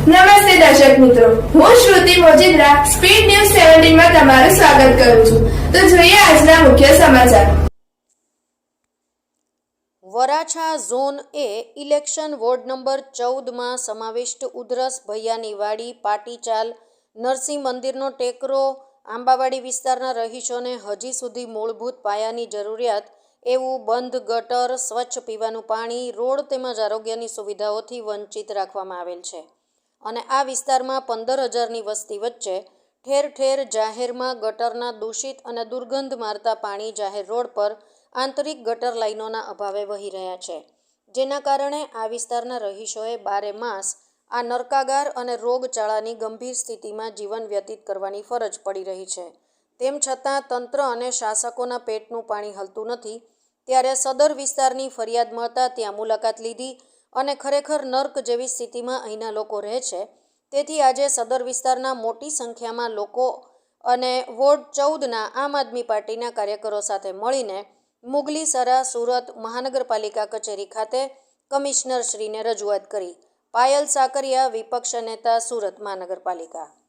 નમસ્તે દર્શક મિત્રો. હું શ્રુતિ મોજીદ્રા, સ્પીડ ન્યૂઝ સેવન્ટીનમાં તમારું સ્વાગત કરું છું. તો જોઈએ આજના મુખ્ય સમાચાર. વરાછા ઝોન એ ઇલેક્શન વોર્ડ નંબર ચૌદમાં સમાવિષ્ટ ઉધરસ ભૈયાની વાડી, પાટીચાલ, નરસિંહ મંદિરનો ટેકરો, આંબાવાડી વિસ્તારના રહીશોને હજી સુધી મૂળભૂત પાયાની જરૂરિયાત એવું બંધ ગટર, સ્વચ્છ પીવાનું પાણી, રોડ તેમજ આરોગ્યની સુવિધાઓથી વંચિત રાખવામાં આવેલ છે. અને આ વિસ્તારમાં પંદર હજારની વસ્તી વચ્ચે ઠેર ઠેર જાહેરમાં ગટરના દૂષિત અને દુર્ગંધ મારતા પાણી જાહેર રોડ પર આંતરિક ગટર લાઇનોના અભાવે વહી રહ્યા છે. જેના કારણે આ વિસ્તારના રહીશોએ બારે માસ આ નરકાગાર અને રોગચાળાની ગંભીર સ્થિતિમાં જીવન વ્યતીત કરવાની ફરજ પડી રહી છે. તેમ છતાં તંત્ર અને શાસકોના પેટનું પાણી હલતું નથી, ત્યારે સદર વિસ્તારની ફરિયાદ મળતા ત્યાં મુલાકાત લીધી અને ખરેખર નર્ક જેવી સ્થિતિમાં અહીંના લોકો રહે છે. તેથી આજે સદર વિસ્તારના મોટી સંખ્યામાં લોકો અને વોર્ડ ચૌદના આમ આદમી પાર્ટીના કાર્યકરો સાથે મળીને મુગલીસરા, સુરત મહાનગરપાલિકા કચેરી ખાતે કમિશનરશ્રીને રજૂઆત કરી. પાયલ સાકરિયા, વિપક્ષ નેતા, સુરત મહાનગરપાલિકા.